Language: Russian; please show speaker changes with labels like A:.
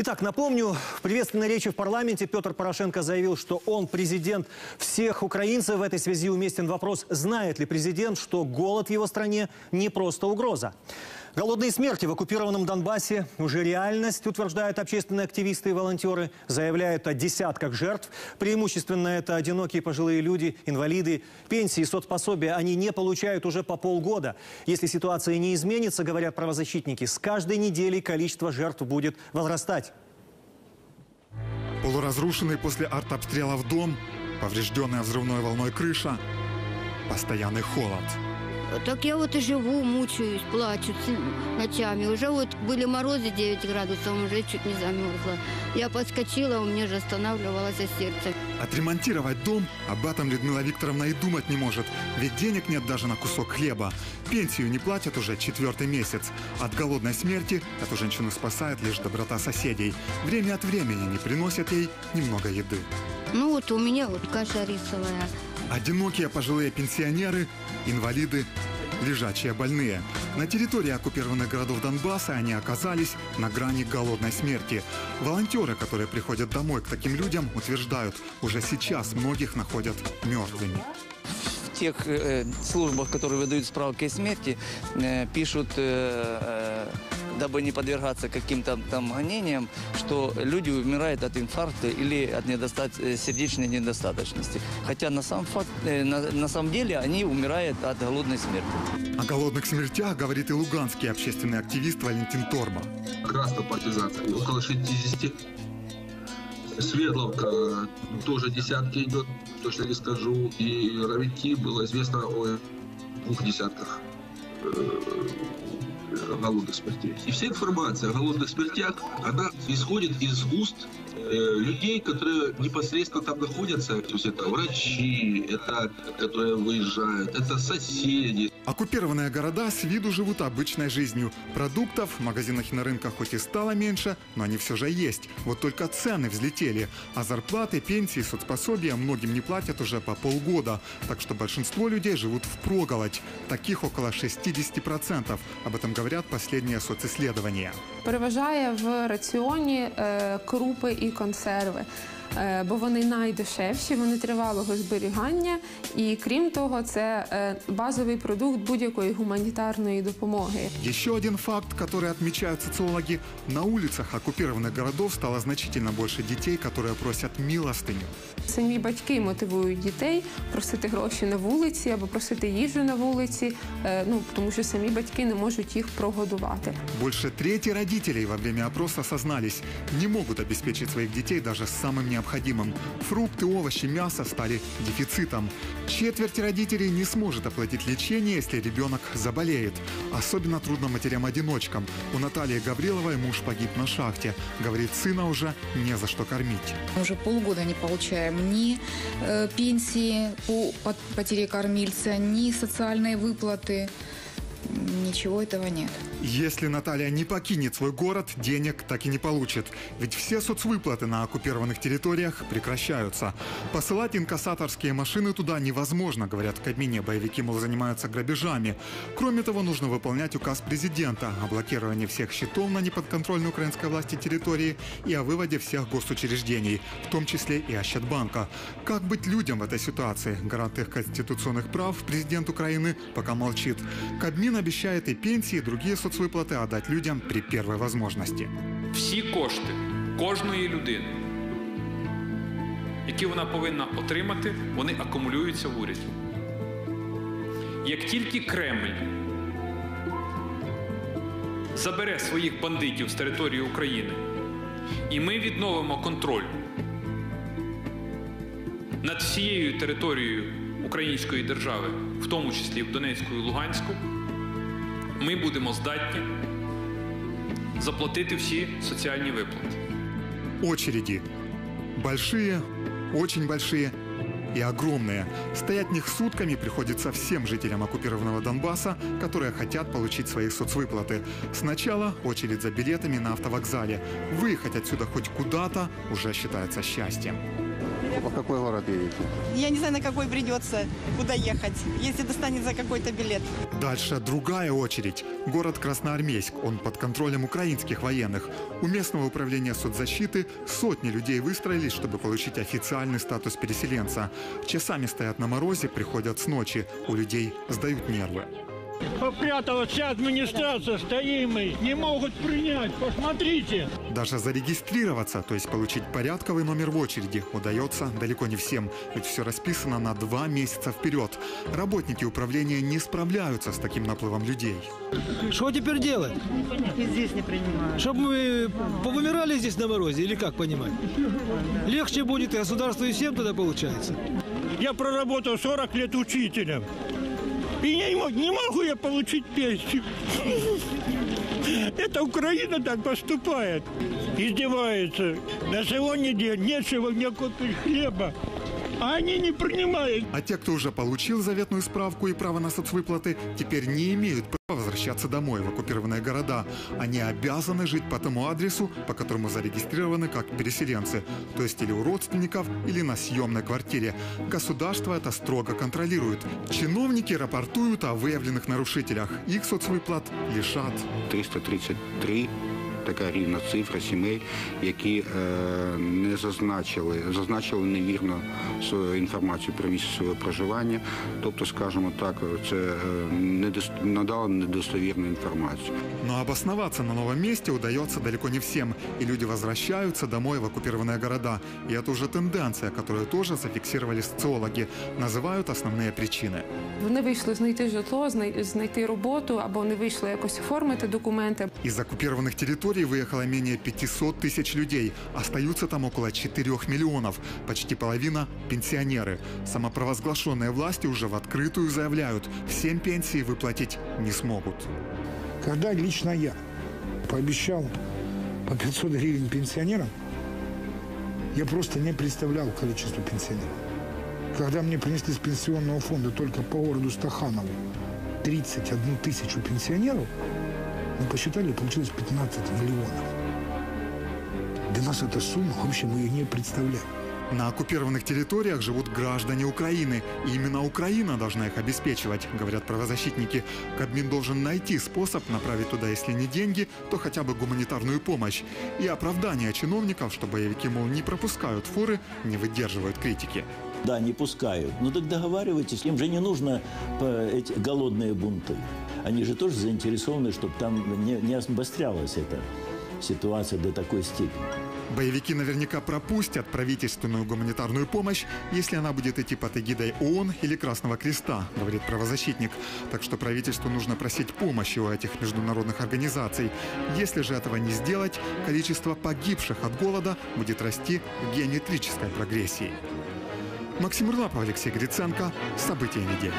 A: Итак, напомню, в приветственной речи в парламенте Петр Порошенко заявил, что он президент всех украинцев. В этой связи уместен вопрос, знает ли президент, что голод в его стране не просто угроза. Голодные смерти в оккупированном Донбассе уже реальность, утверждают общественные активисты и волонтеры. Заявляют о десятках жертв. Преимущественно это одинокие пожилые люди, инвалиды. Пенсии и соцпособия они не получают уже по полгода. Если ситуация не изменится, говорят правозащитники, с каждой неделей количество жертв будет возрастать.
B: Полуразрушенный после артобстрелов дом, поврежденная взрывной волной крыша, постоянный холод.
C: Так я вот и живу, мучаюсь, плачу ночами. Уже вот были морозы 9 градусов, уже чуть не замерзла. Я подскочила, у меня же останавливалось сердце.
B: Отремонтировать дом об этом Людмила Викторовна и думать не может, ведь денег нет даже на кусок хлеба. Пенсию не платят уже четвертый месяц. От голодной смерти эту женщину спасает лишь доброта соседей. Время от времени не приносят ей немного еды.
C: Ну вот у меня вот каша рисовая.
B: Одинокие пожилые пенсионеры, инвалиды, лежачие больные. На территории оккупированных городов Донбасса они оказались на грани голодной смерти. Волонтеры, которые приходят домой к таким людям, утверждают, уже сейчас многих находят мертвыми.
D: в тех э, службах, которые выдают справки о смерти, э, пишут, э, э, дабы не подвергаться каким-то там гонениям, что люди умирают от инфаркта или от недоста- э, сердечной недостаточности. Хотя на сам факт, э, на, на самом деле они умирают от голодной смерти.
B: О голодных смертях говорит и луганский общественный активист Валентин Торба.
E: Красная партизация, около 60. Светловка тоже десятки идет, точно не скажу. И Равики было известно о двух десятках э, голодных смертей. И вся информация о голодных смертях, она исходит из уст э, людей, которые непосредственно там находятся. То есть это врачи, это которые выезжают, это соседи,
B: Оккупированные города с виду живут обычной жизнью. Продуктов в магазинах и на рынках хоть и стало меньше, но они все же есть. Вот только цены взлетели. А зарплаты, пенсии, соцпособия многим не платят уже по полгода. Так что большинство людей живут в проголодь. Таких около 60%. Об этом говорят последние социсследования.
F: Переважає в раціоні е, крупи і консерви, е, бо вони найдешевші, вони тривалого зберігання, і крім того, це е, базовий продукт будь-якої гуманітарної допомоги.
B: Еще один факт, который отмечают социологи. На улицах оккупированных городов стало значительно больше детей, которые просят милостыню.
F: Самі батьки мотивують дітей просити гроші на вулиці або просити їжу на вулиці, е, ну тому що самі батьки не можуть їх прогодувати.
B: Больше трети родителей во время опроса сознались, не могут обеспечить своих детей даже самым необходимым. Фрукты, овощи, мясо стали дефицитом. Четверть родителей не сможет оплатить лечение, если ребенок заболеет. Особенно трудно матерям-одиночкам. У Натальи Гавриловой муж погиб на шахте. Говорит, сына уже не за что кормить.
G: Мы уже полгода не получаем ни э, пенсии по пот- потере кормильца, ни социальные выплаты. Ничего этого нет.
B: Если Наталья не покинет свой город, денег так и не получит. Ведь все соцвыплаты на оккупированных территориях прекращаются. Посылать инкассаторские машины туда невозможно, говорят в Кабмине. Боевики, мол, занимаются грабежами. Кроме того, нужно выполнять указ президента о блокировании всех счетов на неподконтрольной украинской власти территории и о выводе всех госучреждений, в том числе и Ощадбанка. Как быть людям в этой ситуации? Гарант их конституционных прав президент Украины пока молчит. Кабмин обещает и пенсии, и другие соцвыплаты отдать людям при первой возможности.
H: всі кошти кожної людини, які вона повинна отримати, вони акумулюються в уряді. Як тільки Кремль забере своїх бандитів з території України, і ми відновимо контроль над всією територією Української держави, в тому числі в Донецьку і Луганську, ми будемо здатні заплатити всі соціальні виплати.
B: Очереди. Большие, очень большие и огромные. Стоять в них сутками приходится всем жителям оккупированного Донбасса, которые хотят получить свои соцвыплаты. Сначала очередь за билетами на автовокзале. Выехать отсюда хоть куда-то уже считается счастьем.
I: В какой город едете?
J: Я не знаю, на какой придется, куда ехать, если достанется какой-то билет.
B: Дальше другая очередь. Город Красноармейск. Он под контролем украинских военных. У местного управления соцзащиты сотни людей выстроились, чтобы получить официальный статус переселенца. Часами стоят на морозе, приходят с ночи. У людей сдают нервы.
K: Попряталась вся администрация, стоим мы, не могут принять, посмотрите.
B: Даже зарегистрироваться, то есть получить порядковый номер в очереди, удается далеко не всем, ведь все расписано на два месяца вперед. Работники управления не справляются с таким наплывом людей.
L: Что теперь делать?
J: И здесь не принимают.
L: Чтобы мы повымирали здесь на морозе или как понимать? Легче будет и государству, и всем тогда получается.
K: Я проработал 40 лет учителем. И не, мог- не могу я получить пенсию. Это Украина так поступает. Издевается. На сегодня день нет сегодня купить хлеба. А они не принимают.
B: А те, кто уже получил заветную справку и право на соцвыплаты, теперь не имеют права возвращаться домой в оккупированные города. Они обязаны жить по тому адресу, по которому зарегистрированы как переселенцы, то есть или у родственников, или на съемной квартире. Государство это строго контролирует. Чиновники рапортуют о выявленных нарушителях. Их соцвыплат лишат.
I: 333 така рівна цифра сімей, які е, не зазначили, зазначили невірно свою інформацію про місце свого проживання. Тобто, скажімо так, це е, недос- надало недостовірну інформацію.
B: Но обосноваться на новом месте удается далеко не всем, и люди возвращаются домой в оккупированные города. И это уже тенденция, которую тоже зафиксировали социологи. Называют основные причины.
F: Вони вийшли знайти житло, знай- знайти роботу або не вийшли якось оформити документи.
B: Из оккупированных территорий Выехало менее 500 тысяч людей. Остаются там около 4 миллионов. Почти половина – пенсионеры. Самопровозглашенные власти уже в открытую заявляют, всем пенсии выплатить не смогут.
M: Когда лично я пообещал по 500 гривен пенсионерам, я просто не представлял количество пенсионеров. Когда мне принесли с пенсионного фонда только по городу Стаханову 31 тысячу пенсионеров, мы посчитали, получилось 15 миллионов. Для нас эта сумма, вообще мы ее не представляем.
B: На оккупированных территориях живут граждане Украины. И именно Украина должна их обеспечивать, говорят правозащитники. Кабмин должен найти способ направить туда, если не деньги, то хотя бы гуманитарную помощь. И оправдание чиновников, что боевики, мол, не пропускают фуры, не выдерживают критики.
N: Да, не пускают. Ну так договаривайтесь. Им же не нужно по- эти голодные бунты. Они же тоже заинтересованы, чтобы там не, не обострялась эта ситуация до такой степени.
B: Боевики наверняка пропустят правительственную гуманитарную помощь, если она будет идти под эгидой ООН или Красного Креста, говорит правозащитник. Так что правительству нужно просить помощи у этих международных организаций. Если же этого не сделать, количество погибших от голода будет расти в геометрической прогрессии. Максим Урлапов, Алексей Гриценко. События недели.